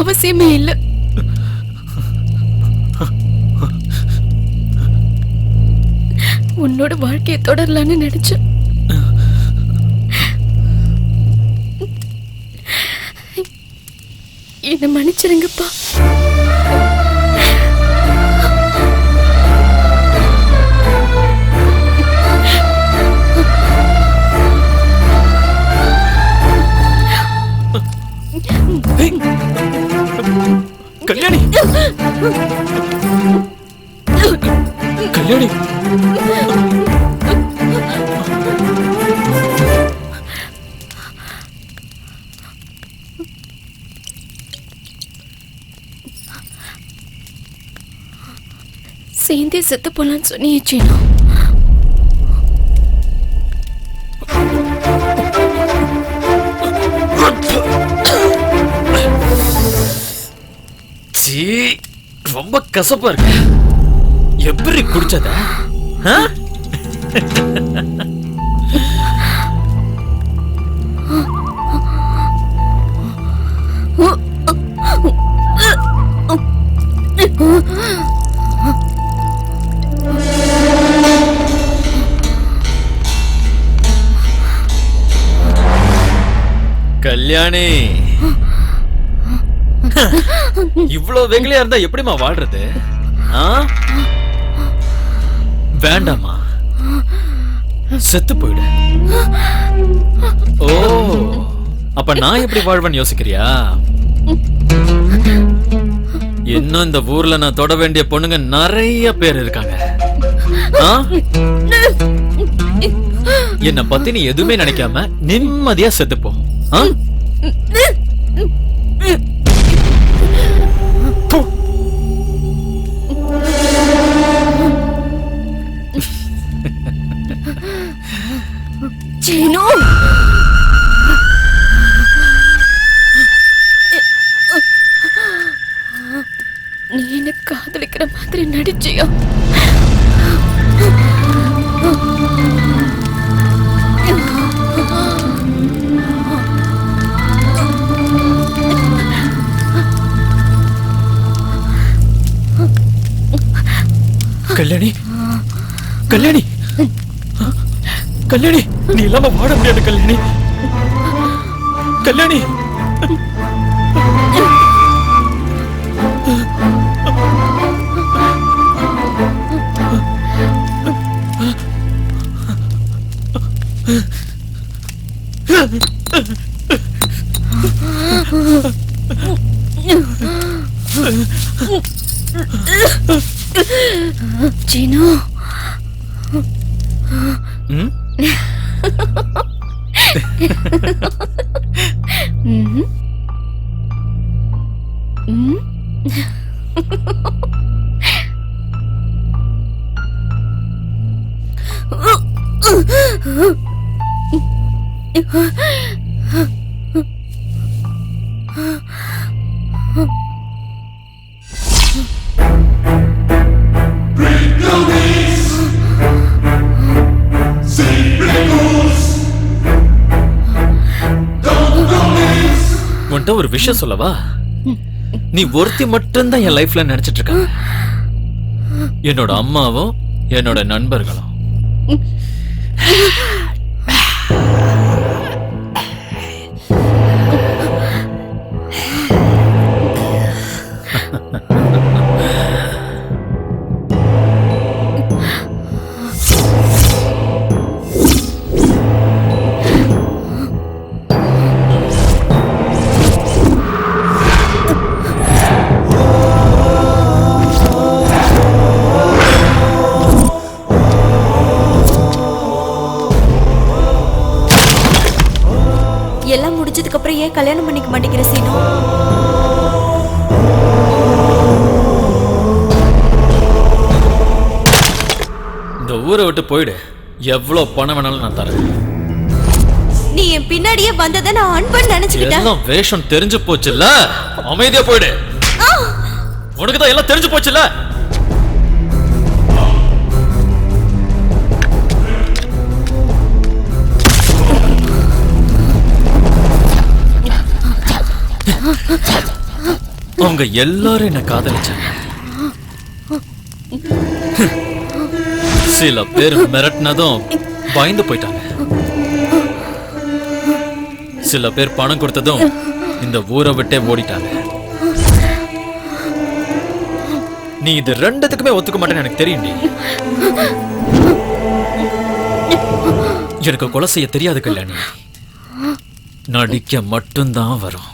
அவசியமே இல்லை. உன்னோட வாழ்க்கையை தொடரலான்னு நினைச்சேன். என்ன மன்னிச்சிருங்கப்பா. கல்யாணி. கல்யாணி. சேர்ந்தே செத்து போலான்னு சொன்னியே சீனா. ரொம்ப கசப்பா இருக்கு. எப்படி குடிச்சத? கல்யாணி. இவ்வளவு வெகுளியா இருந்தா எப்படிம்மா வாழ்றது? ஆ? செத்து போயிடு. ஓ அப்ப நான் எப்படி வாழ்வேன்னு யோசிக்கிறியா? இன்னும் இந்த ஊர்ல நான் தொட வேண்டிய பொண்ணுங்க நிறைய பேர் இருக்காங்க. என்ன பத்தி நீ எதுவுமே நினைக்காம நிம்மதியா செத்துப்போ. சீனு நீ என்ன காதலிக்கிற மாதிரி நடிச்சியா? கல்யாணி. கல்யாணி. கல்யாணி. நீ இல்லாம வாட முடியாது கல்யாணி. கல்யாணி. சீனு ஒரு விஷயம் சொல்லவா? நீ ஒருத்தி மட்டும்தான் என் லைஃப்ல நினைச்சிட்டு இருக்க. என்னோட அம்மாவும் என்னோட நண்பர்களும். எல்லாம் முடிஞ்சதுக்கு அப்புறம் ஏன் கல்யாணம் பண்ணிக்க மாட்டேங்கிற சீனு? இந்த ஊரை விட்டு போயிடு. எவ்வளவு பணம் வேணாலும் நான் தரேன். நீ என் பின்னாடியே வந்ததை நான் அன்பன் நினைச்சுக்கிட்டேன். எல்லாம் வேஷம் தெரிஞ்சு போச்சுல்ல? அமைதியா போயிடு. உனக்கு தான் எல்லாம் தெரிஞ்சு போச்சுல்ல? அவங்க எல்லாரும் என்ன காதலிச்சாங்க. சில பேர் மிரட்டினதும் பயந்து போயிட்டாங்க. சில பேர் பணம் கொடுத்ததும் இந்த ஊரை விட்டே ஓடிட்டாங்க. நீ இது ரெண்டுத்துக்குமே ஒத்துக்க மாட்டேன்னு எனக்கு தெரியும் நீ. எனக்கு கொலை செய்ய தெரியாது கல்யாணி நடிக்க மட்டும்தான் வரும்.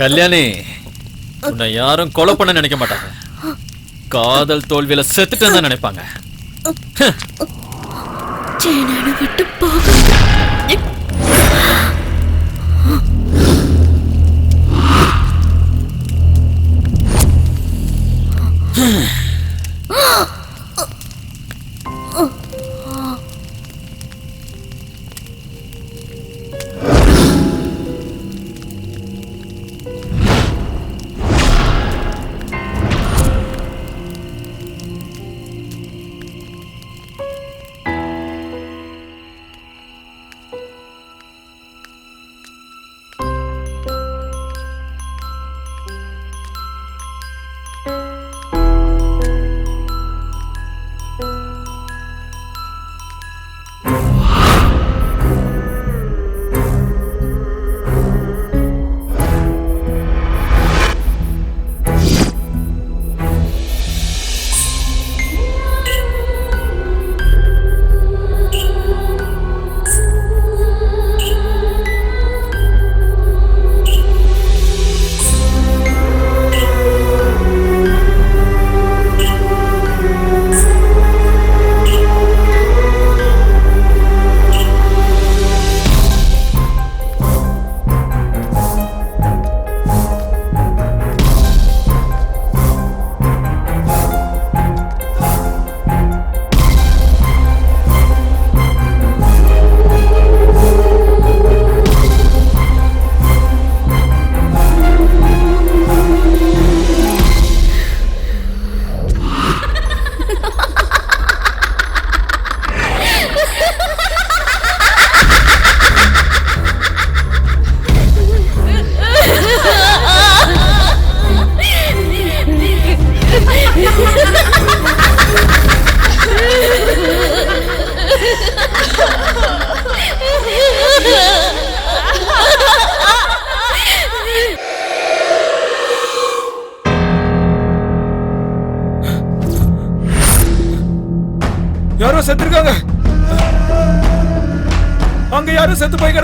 கல்யாணி உன்னை யாரும் கொலை பண்ண நினைக்க மாட்டாங்க. காதல் தோல்வியில செத்துட்டேன்னு தான் நினைப்பாங்க. விட்டு போக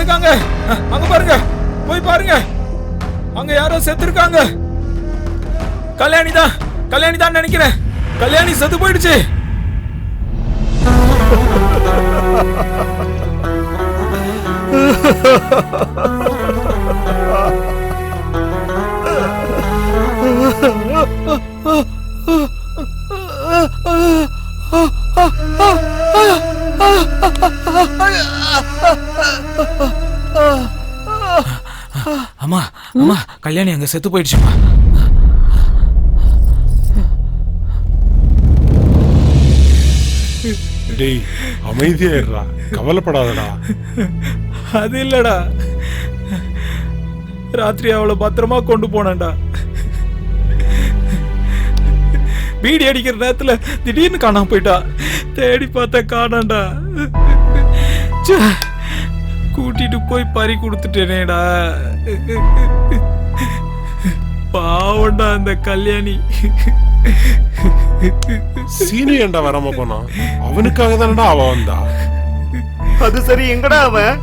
இருக்காங்க. அங்க பாருங்க. போய் பாருங்க. அங்க யாரோ செத்துருக்காங்க. கல்யாணி தான் கல்யாணி தான் நினைக்கிறேன். கல்யாணி செத்து போயிடுச்சு. அம்மா அம்மா கல்யாணி அங்க செத்து போயிடுச்சுமா. டேய் அமைதியா இருடா. கவலைப்படாதடா. அது இல்லடா. ராத்திரி அவளை பத்திரமா கொண்டு போனேன்டா. பீடி அடிக்கிற நேரத்துல திடீர்னு காணாம போயிட்டா. தேடி பார்த்த காணாண்டா ச்சே, கூட்டிட்டு போய் பறி கொடுத்துட்டேனேடா. பாவண்டா அந்த கல்யாணி. சீனு ஏன்டா வராம போனான்? அவனுக்காக தானடா அவ வந்தா? அது சரி எங்கடா அவன்?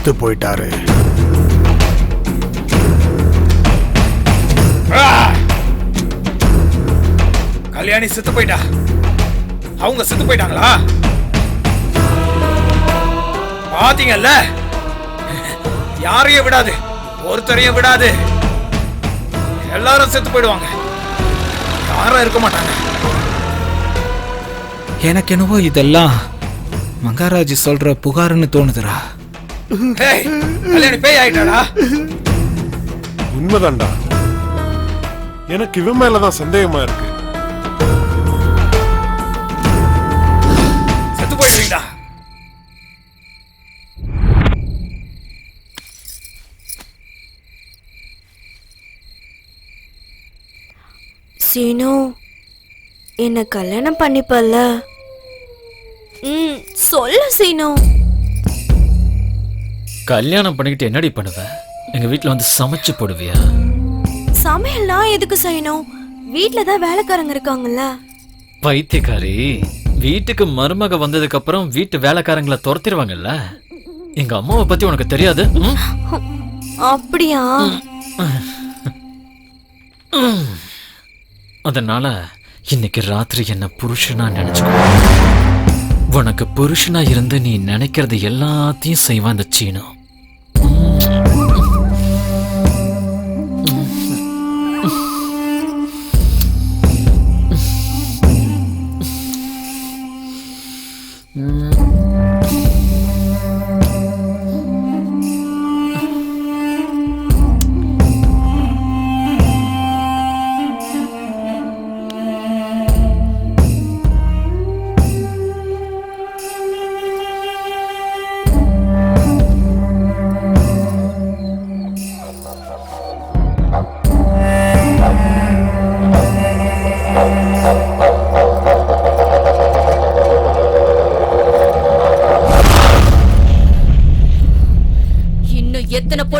செத்து போயிட்டாரு. கல்யாணி செத்து போயிட்டா? அவங்க செத்து போயிட்டாங்களா? பாத்தீங்கல்ல? யாரையும் விடாது ஒருத்தரையும் விடாது. எல்லாரும் செத்து போயிடுவாங்க. யாரும் இருக்க மாட்டாங்க. எனக்கு என்னவோ இதெல்லாம் மகாராஜ் சொல்ற புகாருன்னு தோணுதுடா. ஏய், கல்யாணி பேய் ஆயிட்டாடா. உண்மைதான்டா. எனக்கு இவன் மேலதான் சந்தேகமா இருக்கு. செத்து போயிடுவீங்கடா. சீனு என்ன கல்யாணம் பண்ணிப்பல்ல? ம் சொல்லு சீனு. கல்யாணம் பண்ணிக்கிட்டு என்னடி பண்ணுவ? எங்க வீட்ல வந்து சமைச்சு போடுவியா? சமையல்லாம் எதுக்கு செய்யணும்? வீட்ல தான் வேலைக்காரங்க இருக்காங்கல்ல. பைத்தியக்காரி வீட்டுக்கு மருமக வந்ததுக்கு அப்புறம் வீட்டு வேலைக்காரங்களை துரத்திடுவாங்கல்ல எங்க அம்மாவை பத்தி உனக்கு தெரியாது? ம்? அப்படியா? அதனால இன்னைக்கு ராத்திரி என்ன புருஷனா நினைச்சுக்கோ. உனக்கு புருஷனா இருந்து நீ நினைக்கிறது எல்லாத்தையும் செய்வான் அந்த சீனோ. இன்னும்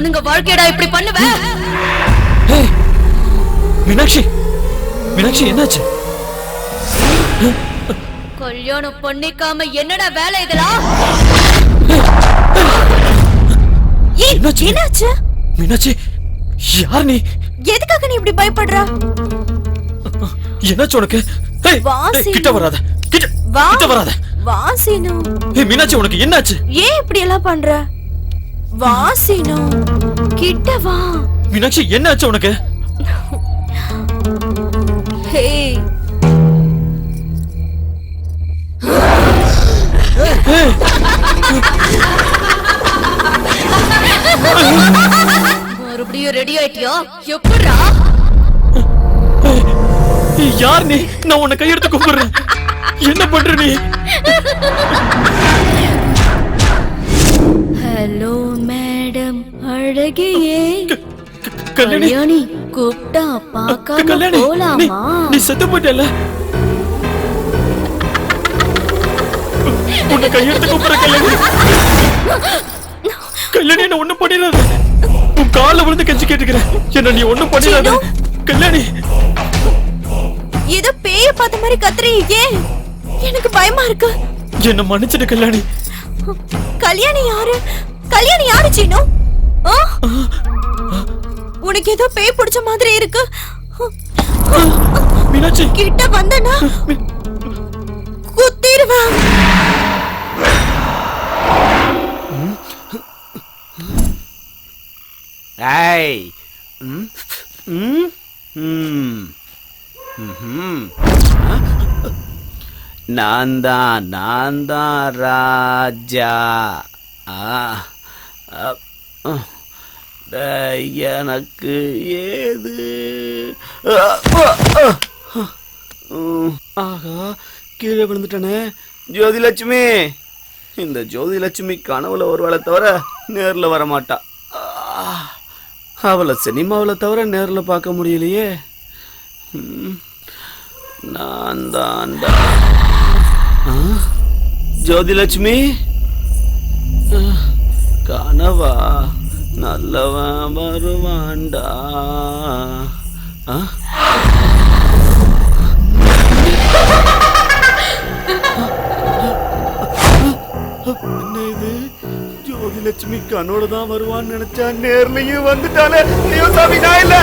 பொண்ணுங்க வாழ்க்கையடா இப்படி பண்ணுவ? மீனாட்சி மீனாட்சி என்னாச்சு? கல்யாணம் பண்ணிக்காம என்னடா வேலை இதெல்லாம் என்னாச்சு? மீனாட்சி யார் நீ? எதுக்காக நீ இப்படி பயப்படுற? என்னாச்சு உனக்கு. கிட்ட வராத கிட்ட வராத. வா சீனு ஏய் மீனாட்சி உனக்கு என்னாச்சு? ஏன் இப்படி எல்லாம் பண்ற? வா சீனு கிட்ட வா மீனாட்சி என்னாச்சு உனக்கு? ஹே மறுபடியும் ரெடி ஆயிட்டியா? எப்படா யார் நீ? நான் உன்னை கையெடுத்து கும்பிடுறேன். என்ன பண்ற நீ? கல்யாணி. கூப்பிட்டா பார்க்காம போலாமா? நீ செத்து போயிட்டல உன்னை கையெடுத்து கூப்பிடுற கல்யாணி. கல்யாணி என்ன ஒண்ணும் பண்ணிடாத. உன் கால்ல விழுந்து கெஞ்சி கேட்டுக்கிறேன். என்ன நீ ஒண்ணும் பண்ணிடாத. கல்யாணி. ஏதோ பேய பார்த்த மாதிரி கத்துறீங்க. எனக்கு பயமா இருக்கு. என்ன மன்னிச்சிடு கல்யாணி. கல்யாணி யாரு? கல்யாணி யாரு சீனு ஆ? உனக்கு ஏதோ பேய் பிடிச்ச மாதிரி இருக்கு. மீனாட்சி. கிட்ட வந்தனா குத்திடுவேன். ஏய். ம்? ம்? ம்? நான் தான் நான் தான் ராஜா ஆ. எனக்கு ஏது? ஆகா கீழே விழுந்துட்டனே. ஜோதிலட்சுமி! இந்த ஜோதிலட்சுமி கனவுல ஒரு வேளை தவிர நேரில் வரமாட்டா. அவளை சினிமாவில் தவிர நேரில் பார்க்க முடியலையே. நான் தான் ஜோதிலட்சுமி? கனவா? நல்லவன் வருவான்டா. ஆ? என்ன இது? ஜோதிலட்சுமி ராஜலட்சுமி தான் வருவான்னு நினைச்சா நேர்லயும் வந்துட்டாலே ஐயோ சாமி நான் இல்லை.